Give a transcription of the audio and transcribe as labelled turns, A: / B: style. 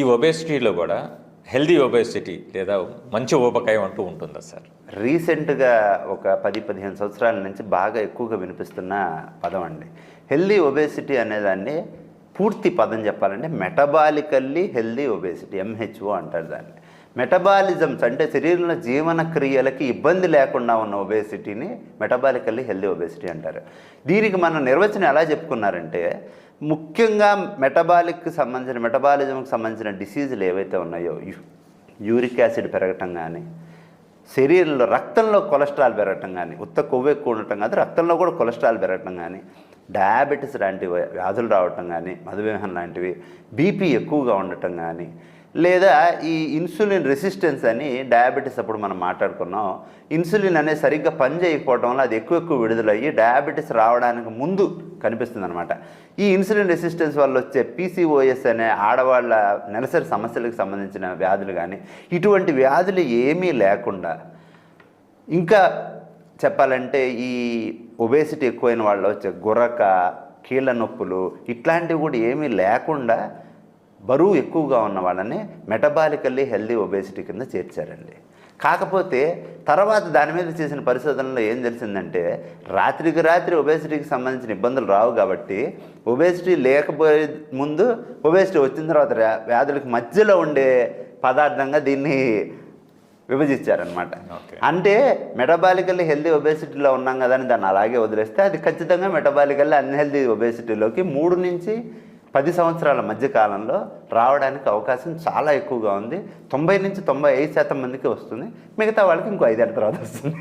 A: ఈ ఒబేసిటీలో కూడా healthy obesity లేదా మంచి ఊబకాయం అంటూ ఉంటుందా సార్?
B: రీసెంట్గా ఒక పది పదిహేను సంవత్సరాల నుంచి బాగా ఎక్కువగా వినిపిస్తున్న పదం అండి. హెల్దీ ఒబేసిటీ అనేదాన్ని పూర్తి పదం చెప్పాలంటే మెటబాలికల్లీ హెల్దీ ఒబేసిటీ ఎంహెచ్ఓ అంటారు దాన్ని. మెటబాలిజమ్స్ అంటే శరీరంలో జీవన క్రియలకి ఇబ్బంది లేకుండా ఉన్న ఒబేసిటీని మెటబాలికల్లీ హెల్దీ ఒబేసిటీ అంటారు. దీనికి మనం నిర్వచనం ఎలా చెప్పుకున్నారంటే ముఖ్యంగా మెటబాలిక్కి సంబంధించిన మెటబాలిజంకి సంబంధించిన డిసీజులు ఏవైతే ఉన్నాయో యూరిక్ యాసిడ్ పెరగటం కానీ శరీరంలో రక్తంలో కొలెస్ట్రాల్ పెరగటం కానీ ఉత్త కొవ్వు ఎక్కువ ఉండటం కాదు రక్తంలో కూడా కొలెస్ట్రాల్ పెరగటం కానీ డయాబెటీస్ లాంటి వ్యాధులు రావటం కానీ మధుమేహం లాంటివి బీపీ ఎక్కువగా ఉండటం కానీ లేదా ఈ ఇన్సులిన్ రెసిస్టెన్స్ అని డయాబెటీస్ అప్పుడు మనం మాట్లాడుకున్నాం. ఇన్సులిన్ అనేది సరిగ్గా పని చేయకపోవడం వల్ల అది ఎక్కువ ఎక్కువ విడుదలయ్యి డయాబెటీస్ రావడానికి ముందు కనిపిస్తుంది అనమాట ఈ ఇన్సులిన్ రెసిస్టెన్స్ వల్ల వచ్చే పీసీఓఎస్ అనే ఆడవాళ్ళ నెలసరి సమస్యలకు సంబంధించిన వ్యాధులు కానీ ఇటువంటి వ్యాధులు ఏమీ లేకుండా ఇంకా చెప్పాలంటే ఈ ఒబేసిటీ ఎక్కువైన వాళ్ళు వచ్చే గుర్రక కీళ్ళ నొప్పులు ఇట్లాంటివి కూడా ఏమీ లేకుండా బరువు ఎక్కువగా ఉన్న వాళ్ళని మెటబాలికల్లీ హెల్దీ ఒబేసిటీ కింద చేర్చారండి. కాకపోతే తర్వాత దాని మీద చేసిన పరిశోధనలో ఏం తెలిసిందంటే రాత్రికి రాత్రి ఒబేసిటీకి సంబంధించిన ఇబ్బందులు రావు కాబట్టి ఒబేసిటీ లేకపోయే ముందు ఒబేసిటీ వచ్చిన తర్వాత వ్యా- వ్యాధులకు మధ్యలో ఉండే పదార్థంగా దీన్ని విభజించారనమాట. అంటే మెటబాలికల్లీ హెల్దీ ఒబేసిటీలో ఉన్నాం కదా అని దాన్ని అలాగే వదిలేస్తే అది ఖచ్చితంగా మెటబాలికల్లీ అన్హెల్దీ ఒబేసిటీలోకి మూడు నుంచి పది సంవత్సరాల మధ్య కాలంలో రావడానికి అవకాశం చాలా ఎక్కువగా ఉంది. తొంభై నుంచి తొంభై ఐదు శాతం మందికి వస్తుంది. మిగతా వాళ్ళకి ఇంకో ఐదేళ్ళ తర్వాత వస్తుంది.